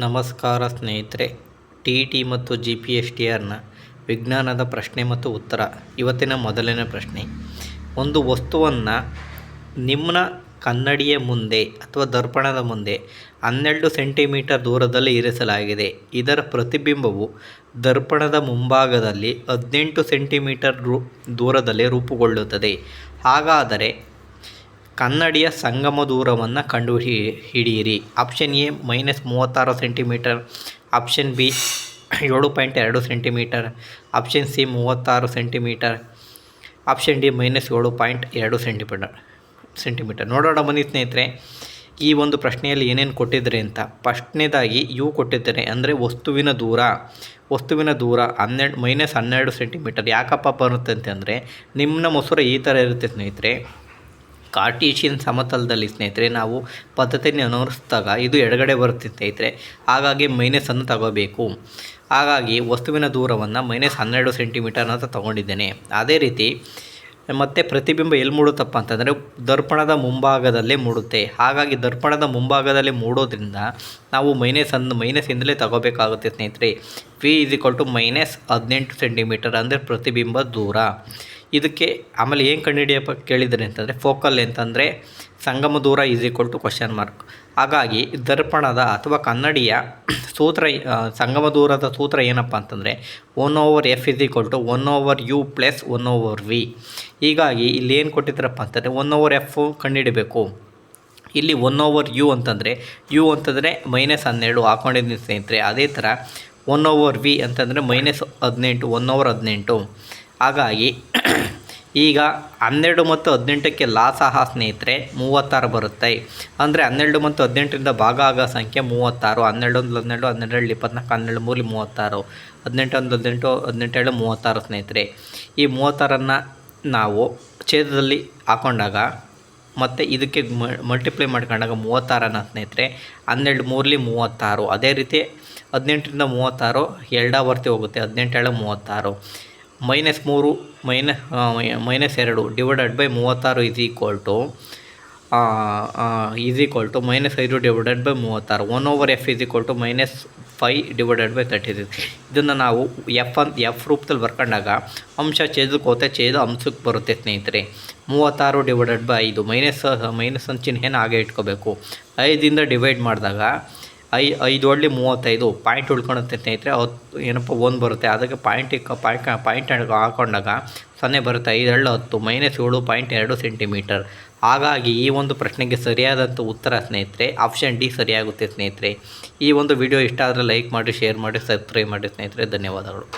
ನಮಸ್ಕಾರ ಸ್ನೇಹಿತರೆ, T T ಮತ್ತು ಜಿ ಪಿ ಎಸ್ ಟಿ ಆರ್ನ ವಿಜ್ಞಾನದ ಪ್ರಶ್ನೆ ಮತ್ತು ಉತ್ತರ, ಇವತ್ತಿನ ಮೊದಲನೇ ಪ್ರಶ್ನೆ. ಒಂದು ವಸ್ತುವನ್ನು ನಿಮ್ಮ ಕನ್ನಡಿಯ ಮುಂದೆ ಅಥವಾ ದರ್ಪಣದ ಮುಂದೆ ಹನ್ನೆರಡು ಸೆಂಟಿಮೀಟರ್ ದೂರದಲ್ಲಿ ಇರಿಸಲಾಗಿದೆ. ಇದರ ಪ್ರತಿಬಿಂಬವು ದರ್ಪಣದ ಮುಂಭಾಗದಲ್ಲಿ ಹದಿನೆಂಟು ಸೆಂಟಿಮೀಟರ್ ರೂ, ದೂರದಲ್ಲಿ ರೂಪುಗೊಳ್ಳುತ್ತದೆ. ಹಾಗಾದರೆ ಕನ್ನಡಿಯ ಸಂಗಮ ದೂರವನ್ನು ಕಂಡು ಹಿಡಿಯಿರಿ. ಆಪ್ಷನ್ ಎ ಮೈನಸ್ ಮೂವತ್ತಾರು ಸೆಂಟಿಮೀಟರ್ ಆಪ್ಷನ್ ಬಿ ಏಳು ಪಾಯಿಂಟ್ ಎರಡು ಸೆಂಟಿಮೀಟರ್ ಆಪ್ಷನ್ ಸಿ ಮೂವತ್ತಾರು ಸೆಂಟಿಮೀಟರ್ ಆಪ್ಷನ್ ಡಿ ಮೈನಸ್ ಏಳು ಪಾಯಿಂಟ್ ಎರಡು ಸೆಂಟಿಮೀಟರ್ ಸೆಂಟಿಮೀಟರ್ ನೋಡೋಣ ಬನ್ನಿ ಸ್ನೇಹಿತರೆ, ಈ ಒಂದು ಪ್ರಶ್ನೆಯಲ್ಲಿ ಏನೇನು ಕೊಟ್ಟಿದ್ದಾರೆ ಅಂತ. ಫಸ್ಟ್ನೇದಾಗಿ, ಯು ಕೊಟ್ಟಿದ್ದಾರೆ ಅಂದರೆ ವಸ್ತುವಿನ ದೂರ. ವಸ್ತುವಿನ ದೂರ ಹನ್ನೆರಡು ಮೈನಸ್ ಹನ್ನೆರಡು ಸೆಂಟಿಮೀಟರ್ ಯಾಕಪ್ಪ ಬರುತ್ತೆ ಅಂತಂದರೆ ನಿಮ್ಮ ಮೊಸರು ಈ ಥರ ಇರುತ್ತೆ ಸ್ನೇಹಿತರೆ. ಕಾರ್ಟೀಷಿಯನ್ ಸಮತಲದಲ್ಲಿ ಸ್ನೇಹಿತರೆ, ನಾವು ಪದ್ಧತಿಯನ್ನು ಅನುಸರಿಸಿದಾಗ ಇದು ಎಡಗಡೆ ಬರುತ್ತೆ ಸ್ನೇಹಿತರೆ. ಹಾಗಾಗಿ ಮೈನಸನ್ನು ತಗೋಬೇಕು. ಹಾಗಾಗಿ ವಸ್ತುವಿನ ದೂರವನ್ನು ಮೈನಸ್ ಹನ್ನೆರಡು ಸೆಂಟಿಮೀಟರ್ ಅಂತ ತೊಗೊಂಡಿದ್ದೇನೆ. ಅದೇ ರೀತಿ ಮತ್ತು ಪ್ರತಿಬಿಂಬ ಎಲ್ಲಿ ಮೂಡುತ್ತಪ್ಪ ಅಂತಂದರೆ ದರ್ಪಣದ ಮುಂಭಾಗದಲ್ಲೇ ಮೂಡುತ್ತೆ. ಹಾಗಾಗಿ ದರ್ಪಣದ ಮುಂಭಾಗದಲ್ಲಿ ಮೂಡೋದ್ರಿಂದ ನಾವು ಮೈನಸ್ ಅನ್ನು ಮೈನಸ್ ಇಂದಲೇ ತಗೋಬೇಕಾಗುತ್ತೆ ಸ್ನೇಹಿತರೆ. V is equal to minus ಹದಿನೆಂಟು ಸೆಂಟಿಮೀಟರ್ ಅಂದರೆ ಪ್ರತಿಬಿಂಬ ದೂರ. ಇದಕ್ಕೆ ಆಮೇಲೆ ಏನು ಕಂಡುಹಿಡಿಯಪ್ಪ ಕೇಳಿದರೆ ಅಂತಂದರೆ ಫೋಕಲ್ ಅಂತಂದರೆ ಸಂಗಮ ದೂರ is equal to question mark ಹಾಗಾಗಿ ದರ್ಪಣದ ಅಥವಾ ಕನ್ನಡಿಯ ಸೂತ್ರ ಸಂಗಮ ದೂರದ ಸೂತ್ರ ಏನಪ್ಪ ಅಂತಂದರೆ one over F is equal to one over U plus one over V ಹೀಗಾಗಿ ಇಲ್ಲಿ ಏನು ಕೊಟ್ಟಿದ್ದಾರಪ್ಪ ಅಂತಂದರೆ ಒನ್ ಓವರ್ ಎಫ್ ಕಂಡುಹಿಡಬೇಕು. ಇಲ್ಲಿ ಒನ್ ಓವರ್ ಯು ಅಂತಂದರೆ ಯು ಅಂತಂದರೆ ಮೈನಸ್ ಹನ್ನೆರಡು ಹಾಕೊಂಡಿದ್ದೀನಿ ಸ್ನೇಹಿತರೆ, ಅದೇ ಥರ ಒನ್ ಓವರ್ ವಿ ಅಂತಂದರೆ ಮೈನಸ್ ಹದಿನೆಂಟು ಒನ್ ಓವರ್ ಹದಿನೆಂಟು. ಹಾಗಾಗಿ ಈಗ ಹನ್ನೆರಡು ಮತ್ತು ಹದಿನೆಂಟಕ್ಕೆ ಲಾಸ್ ಆಹ ಸ್ನೇಹಿತರೆ, ಮೂವತ್ತಾರು ಬರುತ್ತೆ. ಅಂದರೆ ಹನ್ನೆರಡು ಮತ್ತು ಹದಿನೆಂಟರಿಂದ ಭಾಗ ಆಗೋ ಸಂಖ್ಯೆ ಮೂವತ್ತಾರು. ಹನ್ನೆರಡು ಒಂದು ಹನ್ನೆರಡು ಹನ್ನೆರಡು ಇಪ್ಪತ್ನಾಲ್ಕು, ಹನ್ನೆರಡು ಮೂರು ಮೂವತ್ತಾರು. ಹದಿನೆಂಟು ಒಂದು ಹದಿನೆಂಟು ಹದಿನೆಂಟೇಳು ಮೂವತ್ತಾರು ಸ್ನೇಹಿತರೆ. ಈ ಮೂವತ್ತಾರನ್ನು ನಾವು ಛೇದದಲ್ಲಿ ಹಾಕೊಂಡಾಗ ಮತ್ತು ಇದಕ್ಕೆ ಮಲ್ಟಿಪ್ಲೈ ಮಾಡ್ಕೊಂಡಾಗ ಮೂವತ್ತಾರನ್ನ ಸ್ನೇಹಿತರೆ, ಹನ್ನೆರಡು ಮೂರಲಿ ಮೂವತ್ತಾರು. ಅದೇ ರೀತಿ ಹದಿನೆಂಟರಿಂದ ಮೂವತ್ತಾರು ಎರಡಾವರ್ತಿ ಹೋಗುತ್ತೆ ಹದಿನೆಂಟೇಳು ಮೂವತ್ತಾರು. ಮೈನಸ್ ಮೂರು ಮೈನಸ್ ಮೈನಸ್ ಎರಡು ಡಿವೈಡೆಡ್ ಬೈ ಮೂವತ್ತಾರು is equal to is equal to minus ಐದು ಡಿವೈಡೆಡ್ ಬೈ ಮೂವತ್ತಾರು. One over F is equal to minus five divided by thirty six ಇದನ್ನು ನಾವು ಎಫ್ ಅಂತ ಎಫ್ ರೂಪದಲ್ಲಿ ಬರ್ಕೊಂಡಾಗ ಅಂಶ ಛೇದಕ್ಕೆ ಹೋತೆ ಛೇದ ಅಂಶಕ್ಕೆ ಬರುತ್ತೆ ಸ್ನೇಹಿತರೆ. ಮೂವತ್ತಾರು ಡಿವೈಡೆಡ್ ಬೈ ಐದು, ಮೈನಸ್ ಮೈನಸ್ ಅಂತ ಚಿಹ್ನೆನ ಹಾಗೆ ಇಟ್ಕೋಬೇಕು? ಐದಿಂದ ಡಿವೈಡ್ ಮಾಡಿದಾಗ ಐ, ಐದು ಒಳ್ಳೆ ಮೂವತ್ತೈದು ಪಾಯಿಂಟ್ ಉಳ್ಕೊಳುತ್ತೆ ಸ್ನೇಹಿತರೆ. ಅವತ್ತು ಏನಪ್ಪ, ಒಂದು ಬರುತ್ತೆ. ಅದಕ್ಕೆ ಪಾಯಿಂಟಿಗೆ ಪಾಯಿಂಟ್ ಪಾಯಿಂಟ್ ಹಾಕೊಂಡಾಗ ಸೊನ್ನೆ ಬರುತ್ತೆ. ಐದು ಐದೆರಡು ಹತ್ತು, ಮೈನಸ್ ಏಳು ಪಾಯಿಂಟ್ ಎರಡು ಸೆಂಟಿಮೀಟರ್. ಹಾಗಾಗಿ ಈ ಒಂದು ಪ್ರಶ್ನೆಗೆ ಸರಿಯಾದಂಥ ಉತ್ತರ ಸ್ನೇಹಿತರೆ, ಆಪ್ಷನ್ ಡಿ ಸರಿಯಾಗುತ್ತೆ ಸ್ನೇಹಿತರೆ. ಈ ಒಂದು ವಿಡಿಯೋ ಇಷ್ಟ ಆದರೆ ಲೈಕ್ ಮಾಡಿ, ಶೇರ್ ಮಾಡಿ, ಸಬ್ಸ್ಕ್ರೈಬ್ ಮಾಡಿ ಸ್ನೇಹಿತರೆ. ಧನ್ಯವಾದಗಳು.